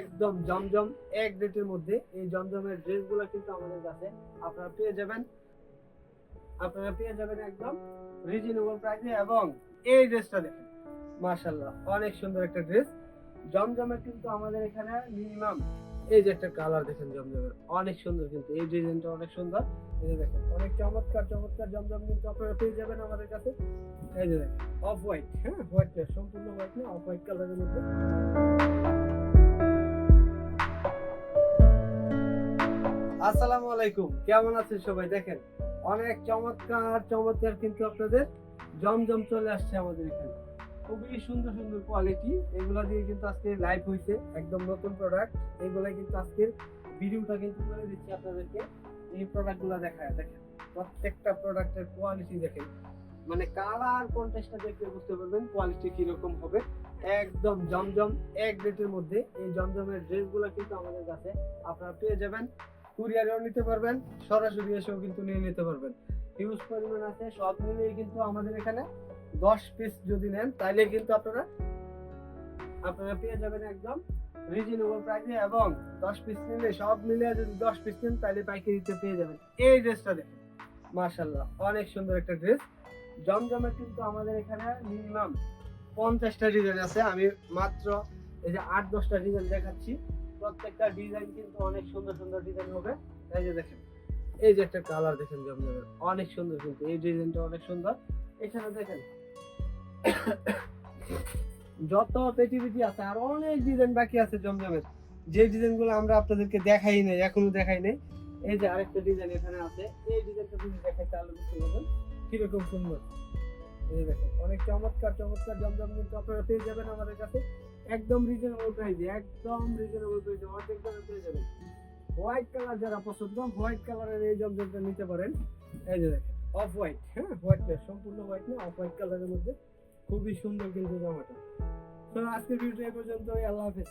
একদম জমজম এক রেটের মধ্যে এই জমজমের ড্রেসগুলো কিন্তু আমাদের কাছে আপনারা পেয়ে যাবেন। আপনারা পেয়ে যাবেন একদম রিজনেবল প্রাইসে এবং এই ড্রেসটা দেখেন মার্শাল্লাহ অনেক সুন্দর একটা ড্রেস। জমজমের কিন্তু আমাদের এখানে মিনিমাম এই যে একটা কালার দেখেন জমজমের, অনেক সুন্দর কিন্তু, এই ডিজাইনটা অনেক সুন্দর। এই যে দেখেন, অনেক চমৎকার চমৎকার জমজম কিন্তু আপনারা পেয়ে যাবেন আমাদের কাছে। এই যে দেখেন অফ হোয়াইট হ্যাঁ হোয়াইট সম্পূর্ণ হোয়াইট না অফ হোয়াইট কালারের মধ্যে। আসসালামু আলাইকুম। কেমন আছেন সবাই? দেখেন, অনেক চমৎকার চমৎকার কিন্তু আপনাদের জমজম চলে আসছে আমাদের এখানে। খুবই সুন্দর সুন্দর কোয়ালিটি এগুলা দিয়ে কিন্তু আজকে লাইভ হয়েছে একদম নতুন প্রোডাক্ট এগুলা কিন্তু আজকের ভিডিওটা কিন্তু করে দিচ্ছি আপনাদেরকে। এই প্রোডাক্টগুলো দেখায়, দেখেন, প্রত্যেকটা প্রোডাক্টের কোয়ালিটি দেখেন। মানে কালার কন্টেস্টটা দেখলে বুঝতে পারবেন কোয়ালিটি কীরকম হবে। একদম জমজম, এক রেটের মধ্যে এই জমজমের ড্রেসগুলো কিন্তু আমাদের কাছে আপনারা পেয়ে যাবেন। কুরিয়ারেও নিতে পারবেন, সরাসরি এসেও কিন্তু নিয়ে নিতে পারবেন। হিউজ পরিমাণ আছে, সব মিলিয়ে কিন্তু আমাদের এখানে দশ পিস যদি নেন, তাইলে কিন্তু আপনারা আপনারা পেয়ে যাবেন একদম রিজনেবল প্রাইসে এবং দশ পিস নিলে, সব মিলিয়ে যদি দশ পিস নেন তাহলে পাইকারিতে পেয়ে যাবেন। এই ড্রেসটা দেখেন মার্শাল্লাহ অনেক সুন্দর একটা ড্রেস। জমজমের কিন্তু আমাদের এখানে মিনিমাম পঞ্চাশটা ডিজাইন আছে। আমি মাত্র এই যে আট, দশটা ডিজাইন দেখাচ্ছি। প্রত্যেকটা ডিজাইন কিন্তু অনেক সুন্দর সুন্দর ডিজাইন হবে। এই যে দেখেন, এই যে একটা কালার দেখেন জমজমের অনেক সুন্দর কিন্তু এই ডিজাইনটা অনেক সুন্দর। এখানে দেখেন, যত পেটিপিটি আছে, আর অনেক ডিজাইন বাকি আছে জমজমের। যে ডিজাইনগুলো আমরা আপনাদেরকে দেখাই নাই, এখনও দেখাই নাই, এই যে আরেকটা ডিজাইন এখানে আছে। এই ডিজাইনটা যদি দেখাই তাহলে বুঝতে পারবেন, কীরকম সুন্দর। এই দেখেন, অনেক চমৎকার চমৎকার জমজম কিন্তু আপনারা পেয়ে যাবেন আমাদের কাছে। একদম রিজনেবল প্রাইসে একদম রিজনেবল প্রাইসে অর্ধেক দামে পেয়ে যাবেন। হোয়াইট কালার যারা পছন্দ হোয়াইট কালারের এই জমজমটা নিতে পারেন। এই যে অফ হোয়াইট হ্যাঁ? হোয়াইট না সম্পূর্ণ হোয়াইট না অফ হোয়াইট কালারের মধ্যে। খুবই সুন্দর কিন্তু জামাটা। তো আজকের ভিডিওটা এই পর্যন্ত আল্লাহ হাফেজ।